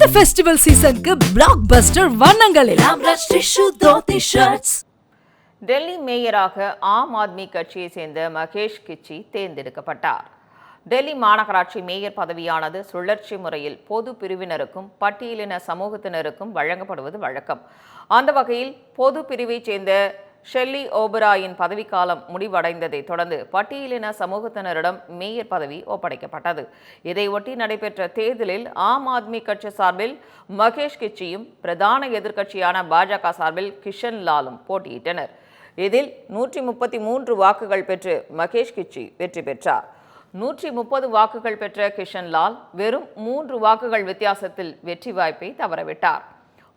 இந்த ஃபெஸ்டிவல் சீசனுக்கு பிளாக் பஸ்டர் வண்ணங்களில் டெல்லி மேயராக ஆம் ஆத்மி கட்சியை சேர்ந்த மகேஷ் கிச்சி தேர்ந்தெடுக்கப்பட்டார். டெல்லி மாநகராட்சி மேயர் பதவியானது சுழற்சி முறையில் பொது பிரிவினருக்கும் பட்டியலின சமூகத்தினருக்கும் வழங்கப்படுவது வழக்கம். அந்த வகையில் பொது பிரிவைச் சேர்ந்த ஷெல்லி ஓபராயின் பதவிக்காலம் முடிவடைந்ததை தொடர்ந்து பட்டியலின சமூகத்தினரிடம் மேயர் பதவி ஒப்படைக்கப்பட்டது. இதையொட்டி நடைபெற்ற தேர்தலில் ஆம் ஆத்மி கட்சி சார்பில் மகேஷ் கிச்சியும் பிரதான எதிர்க்கட்சியான பாஜக சார்பில் கிஷன் லாலும் போட்டியிட்டனர். இதில் நூற்றி முப்பத்தி மூன்று வாக்குகள் பெற்று மகேஷ் கிச்சி வெற்றி பெற்றார். நூற்றி முப்பது வாக்குகள் பெற்ற கிஷன் லால் வெறும் மூன்று வாக்குகள் வித்தியாசத்தில் வெற்றி வாய்ப்பை தவறவிட்டார்.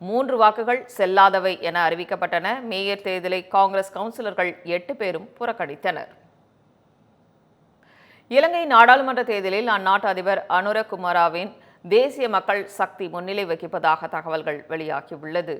மூன்று வாக்குகள் செல்லாதவை என அறிவிக்கப்பட்டன. மேயர் தேர்தலை காங்கிரஸ் கவுன்சிலர்கள் எட்டு பேரும் புறக்கணித்தனர். இலங்கை நாடாளுமன்ற தேர்தலில் அந்நாட்டு அதிபர் அனுரகுமாராவின் தேசிய மக்கள் சக்தி முன்னிலை வகிப்பதாக தகவல்கள் வெளியாகியுள்ளது.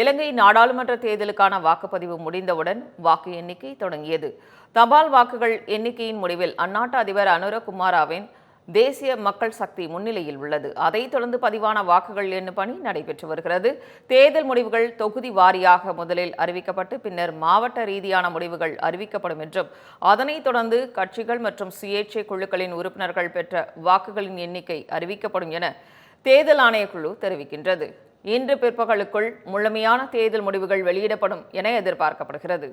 இலங்கை நாடாளுமன்ற தேர்தலுக்கான வாக்குப்பதிவு முடிந்தவுடன் வாக்கு எண்ணிக்கை தொடங்கியது. தபால் வாக்குகள் எண்ணிக்கையின் முடிவில் அந்நாட்டு அதிபர் அனுரகுமாராவின் தேசிய மக்கள் சக்தி முன்னிலையில் உள்ளது. அதைத் தொடர்ந்து பதிவான வாக்குகள் எண்ணும் பணி நடைபெற்று வருகிறது. தேர்தல் முடிவுகள் தொகுதி வாரியாக முதலில் அறிவிக்கப்பட்டு பின்னர் மாவட்ட ரீதியான முடிவுகள் அறிவிக்கப்படும் என்றும் அதனைத் தொடர்ந்து கட்சிகள் மற்றும் சுயேட்சை குழுக்களின் உறுப்பினர்கள் பெற்ற வாக்குகளின் எண்ணிக்கை அறிவிக்கப்படும் என தேர்தல் ஆணையக்குழு தெரிவிக்கின்றது. இன்று பிற்பகலுக்குள் முழுமையான தேர்தல் முடிவுகள் வெளியிடப்படும் என எதிர்பார்க்கப்படுகிறது.